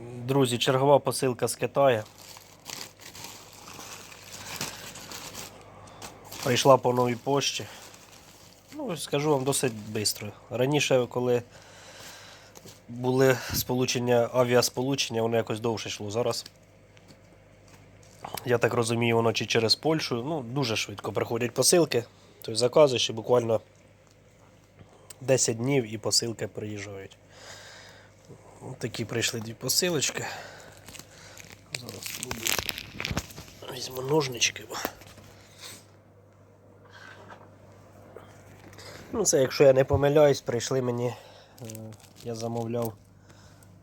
Друзі, чергова посилка з Китаю. Прийшла по новій пошті. Ну, скажу вам досить швидко. Раніше, коли були сполучення, авіасполучення, воно якось довше йшло. Зараз, я так розумію, воно чи через Польщу, ну, дуже швидко приходять посилки. Тобто заказуєш і буквально 10 днів і посилки приїжджають. Ось такі прийшли дві посилочки. Зараз спробую. Візьму ножнички. Ну, це, якщо я не помиляюсь, прийшли мені. е, Я замовляв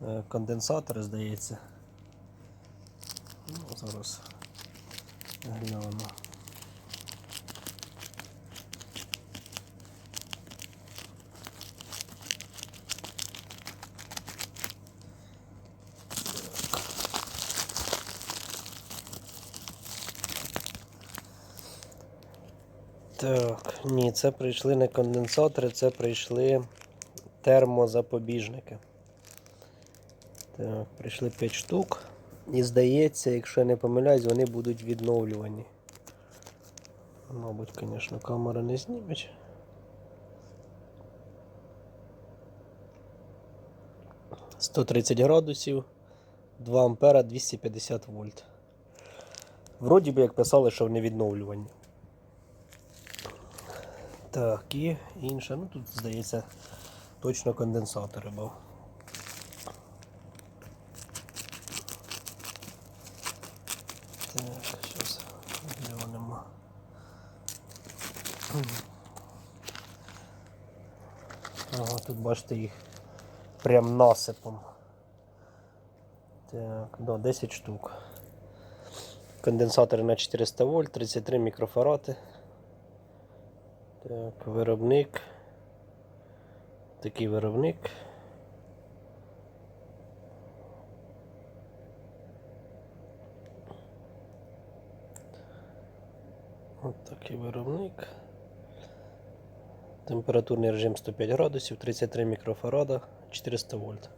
е, конденсатори, здається. Ну, зараз гляну. Так, ні, це прийшли не конденсатори, це прийшли термозапобіжники. Так, прийшли 5 штук. І здається, якщо я не помиляюсь, вони будуть відновлювані. Мабуть, звісно, камера не зніметь. «130 градусів, 2 ампера, 250 вольт. Вроді би як писали, що вони відновлювані. Так, і інше. Ну тут, здається, точно конденсатори був. Так, зараз глянемо. Ага, тут бачите їх прям насипом. Так, да, 10 штук. Конденсатори на 400 вольт, 33 мікрофарати. Так, виробник. Такий виробник. От такий виробник. Температурний режим 105 градусів, 33 мікрофарада, 400 вольт.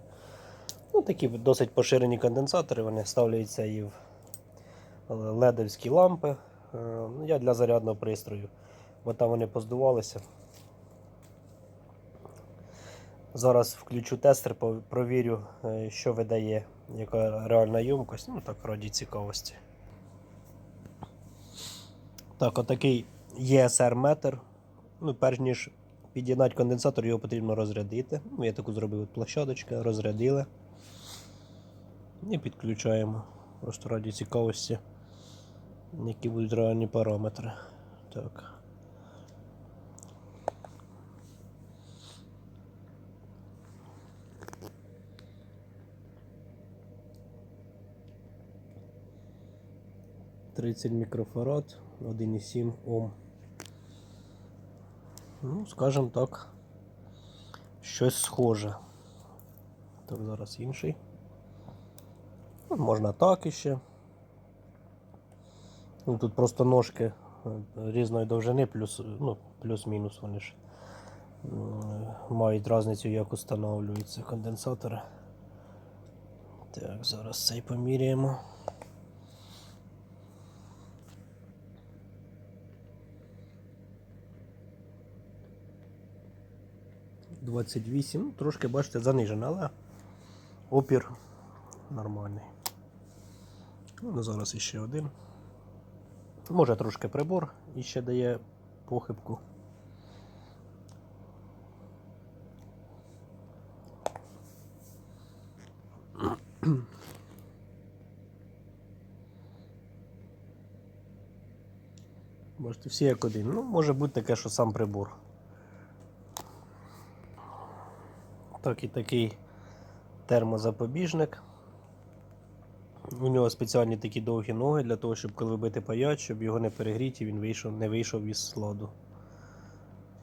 Ну, такі досить поширені конденсатори, вони ставляються і в ледовські лампи. Е, ну, Я для зарядного пристрою, бо там вони поздувалися. Зараз включу тестер, провірю, е, що видає, яка реальна ємкость. Ну так, раді цікавості. Так, отакий ESR метр. Ну, перш ніж під'єднати конденсатор, його потрібно розрядити. Ну, я таку зробив от площадочка, розрядили. І підключаємо. Просто раді цікавості, які будуть реальні параметри. Так. Тридцять мікрофарад, 1,7 Ом. Ну, скажімо так, щось схоже. Так, зараз інший. Ну, Можна так іще. Ну, тут просто ножки е, різної довжини, плюс, ну, плюс-мінус вони ж мають різницю, як встановлюються конденсатори. Так, зараз цей поміряємо. Двадцять вісім, ну, трошки бачите, занижено, але опір нормальний. Ну, зараз іще один. Може трошки прибор іще дає похибку. Бачите, всі як один. Ну, може бути таке, що сам прибор. Так і такий термозапобіжник. У нього спеціальні такі довгі ноги для того, щоб коли бити паяч, щоб його не перегріти, він вийшов, не вийшов із ладу.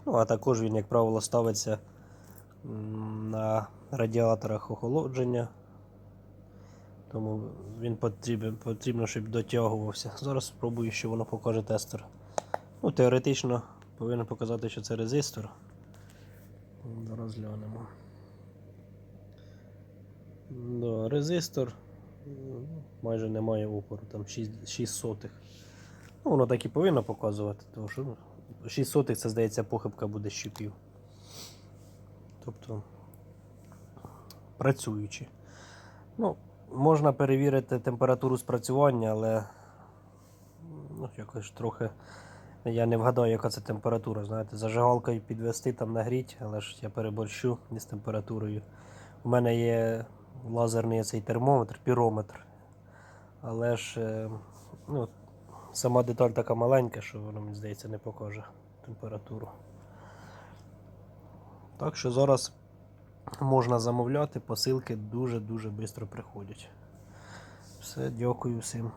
Ну, а також він, як правило, ставиться на радіаторах охолодження. Тому він потрібен, потрібно, щоб дотягувався. Зараз спробую, що воно покаже тестер. Ну, теоретично повинен показати, що це резистор. Зараз глянемо. Да, резистор майже немає опору, там 6, 6 сотих. Ну, воно так і повинно показувати, тому що ну, 6 сотих це здається похибка буде щупів. Тобто працюючи. Ну, можна перевірити температуру спрацювання, але ну, якось трохи я не вгадаю, яка це температура. Знаєте, зажигалкою підвести там нагріть, але ж я переборщу з температурою. У мене є лазерний цей термометр, пірометр. Але ж е, ну, сама деталь така маленька, що воно, мені здається, не покаже температуру. Так що зараз можна замовляти, посилки дуже-дуже швидко приходять. Все, дякую всім.